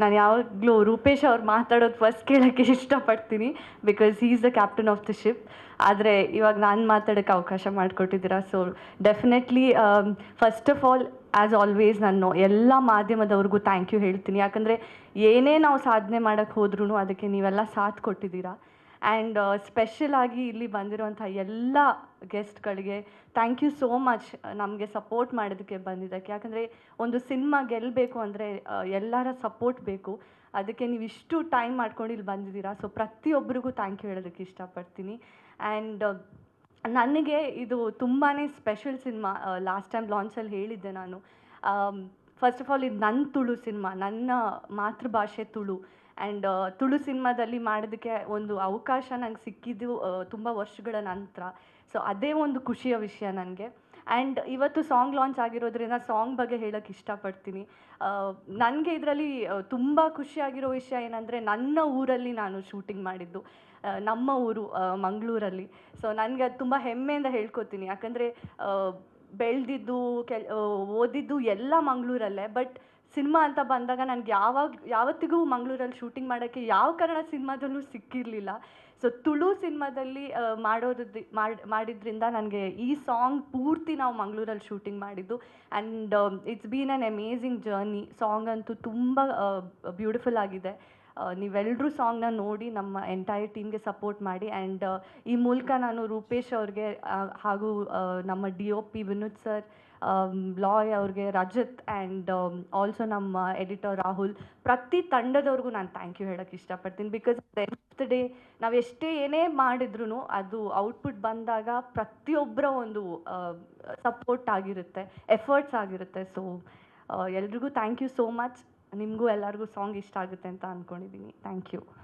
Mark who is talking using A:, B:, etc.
A: ನಾನು ಯಾವಾಗಲೂ ರೂಪೇಶ್ ಅವ್ರು ಮಾತಾಡೋದು ಫಸ್ಟ್ ಕೇಳೋಕ್ಕೆ ಇಷ್ಟಪಡ್ತೀನಿ because he is the captain of the ship ಆದರೆ ಇವಾಗ ನಾನು ಮಾತಾಡೋಕ್ಕೆ ಅವಕಾಶ ಮಾಡಿಕೊಟ್ಟಿದ್ದೀರಾ. So definitely first of all as always ನಾನು ಎಲ್ಲ ಮಾಧ್ಯಮದವ್ರಿಗೂ ಥ್ಯಾಂಕ್ ಯು ಹೇಳ್ತೀನಿ. ಯಾಕಂದರೆ ಏನೇ ನಾವು ಸಾಧನೆ ಮಾಡೋಕ್ಕೆ ಹೋದ್ರೂ ಅದಕ್ಕೆ ನೀವೆಲ್ಲ ಸಾಥ್ ಕೊಟ್ಟಿದ್ದೀರಾ. ಆ್ಯಂಡ್ ಸ್ಪೆಷಲ್ ಆಗಿ ಇಲ್ಲಿ ಬಂದಿರುವಂಥ ಎಲ್ಲ ಗೆಸ್ಟ್ಗಳಿಗೆ ಥ್ಯಾಂಕ್ ಯು ಸೋ ಮಚ್ ನಮಗೆ ಸಪೋರ್ಟ್ ಮಾಡೋದಕ್ಕೆ ಬಂದಿದ್ದಕ್ಕೆ. ಯಾಕಂದರೆ ಒಂದು ಸಿನಿಮಾ ಗೆಲ್ಲಬೇಕು ಅಂದರೆ ಎಲ್ಲರ ಸಪೋರ್ಟ್ ಬೇಕು. ಅದಕ್ಕೆ ನೀವು ಇಷ್ಟು ಟೈಮ್ ಮಾಡ್ಕೊಂಡು ಇಲ್ಲಿ ಬಂದಿದ್ದೀರಾ. ಸೊ ಪ್ರತಿಯೊಬ್ಬರಿಗೂ ಥ್ಯಾಂಕ್ ಯು ಹೇಳೋದಕ್ಕೆ ಇಷ್ಟಪಡ್ತೀನಿ. ಆ್ಯಂಡ್ ನನಗೆ ಇದು ತುಂಬಾ ಸ್ಪೆಷಲ್ ಸಿನಿಮಾ ಲಾಸ್ಟ್ ಟೈಮ್ ಲಾಂಚಲ್ಲಿ ಹೇಳಿದ್ದೆ ನಾನು. ಫಸ್ಟ್ ಆಫ್ ಆಲ್ ಇದು ನನ್ನ ತುಳು ಸಿನಿಮಾ ನನ್ನ ಮಾತೃಭಾಷೆ ತುಳು. ಆ್ಯಂಡ್ ತುಳು ಸಿನಿಮಾದಲ್ಲಿ ಮಾಡೋದಕ್ಕೆ ಒಂದು ಅವಕಾಶ ನಂಗೆ ಸಿಕ್ಕಿದ್ದು ತುಂಬ ವರ್ಷಗಳ ನಂತರ. ಸೊ ಅದೇ ಒಂದು ಖುಷಿಯ ವಿಷಯ ನನಗೆ. ಆ್ಯಂಡ್ ಇವತ್ತು ಸಾಂಗ್ ಲಾಂಚ್ ಆಗಿರೋದ್ರಿಂದ ಸಾಂಗ್ ಬಗ್ಗೆ ಹೇಳೋಕ್ಕೆ ಇಷ್ಟಪಡ್ತೀನಿ. ನನಗೆ ಇದರಲ್ಲಿ ತುಂಬ ಖುಷಿಯಾಗಿರೋ ವಿಷಯ ಏನಂದರೆ ನನ್ನ ಊರಲ್ಲಿ ನಾನು ಶೂಟಿಂಗ್ ಮಾಡಿದ್ದು. ನಮ್ಮ ಊರು ಮಂಗಳೂರಲ್ಲಿ. ಸೊ ನನಗೆ ಅದು ತುಂಬ ಹೆಮ್ಮೆಯಿಂದ ಹೇಳ್ಕೊತೀನಿ. ಯಾಕಂದರೆ ಬೆಳೆದಿದ್ದು, ಕೆಲ್ ಓದಿದ್ದು ಎಲ್ಲ ಮಂಗಳೂರಲ್ಲೇ. ಬಟ್ ಸಿನಿಮಾ ಅಂತ ಬಂದಾಗ ನನಗೆ ಯಾವಾಗ, ಯಾವತ್ತಿಗೂ ಮಂಗಳೂರಲ್ಲಿ ಶೂಟಿಂಗ್ ಮಾಡೋಕ್ಕೆ ಯಾವ ಕಾರಣ ಸಿನಿಮಾದಲ್ಲೂ ಸಿಕ್ಕಿರಲಿಲ್ಲ. ಸೊ, ತುಳು ಸಿನಿಮಾದಲ್ಲಿ ಮಾಡಿ, ಮಾಡಿದ್ರಿಂದ ನನಗೆ ಈ ಸಾಂಗ್ ಪೂರ್ತಿ ನಾವು ಮಂಗಳೂರಲ್ಲಿ ಶೂಟಿಂಗ್ ಮಾಡಿದ್ದು. And it's been an amazing journey. Song ಅಂತೂ ತುಂಬ ಬ್ಯೂಟಿಫುಲ್ ಆಗಿದೆ. ನೀವೆಲ್ಲರೂ ಸಾಂಗ್ನ ನೋಡಿ ನಮ್ಮ ಎಂಟೈರ್ ಟೀಮ್ಗೆ ಸಪೋರ್ಟ್ ಮಾಡಿ ಆ್ಯಂಡ್ ಈ ಮೂಲಕ ನಾನು ರೂಪೇಶ್ ಅವ್ರಿಗೆ ಹಾಗೂ ನಮ್ಮ D O P Vinod sir Loy ಅವ್ರಿಗೆ, ರಜತ್ ಆ್ಯಂಡ್ ಆಲ್ಸೋ ನಮ್ಮ ಎಡಿಟರ್ ರಾಹುಲ್, ಪ್ರತಿ ತಂಡದವ್ರಿಗೂ ನಾನು ಥ್ಯಾಂಕ್ ಯು ಹೇಳೋಕ್ಕೆ ಇಷ್ಟಪಡ್ತೀನಿ ಬಿಕಾಸ್ ದ ಡೇ ನಾವು ಎಷ್ಟೇ ಏನೇ ಮಾಡಿದ್ರು ಅದು ಔಟ್ಪುಟ್ ಬಂದಾಗ ಪ್ರತಿಯೊಬ್ಬರ ಒಂದು ಸಪೋರ್ಟ್ ಆಗಿರುತ್ತೆ ಎಫರ್ಟ್ಸ್ ಆಗಿರುತ್ತೆ. ಸೊ ಎಲ್ರಿಗೂ ಥ್ಯಾಂಕ್ ಯು ಸೋ ಮಚ್ ನಿಮಗೂ ಎಲ್ಲರಿಗೂ ಸಾಂಗ್ ಇಷ್ಟ ಆಗುತ್ತೆ ಅಂತ ಅಂದ್ಕೊಂಡಿದ್ದೀನಿ ಥ್ಯಾಂಕ್ ಯು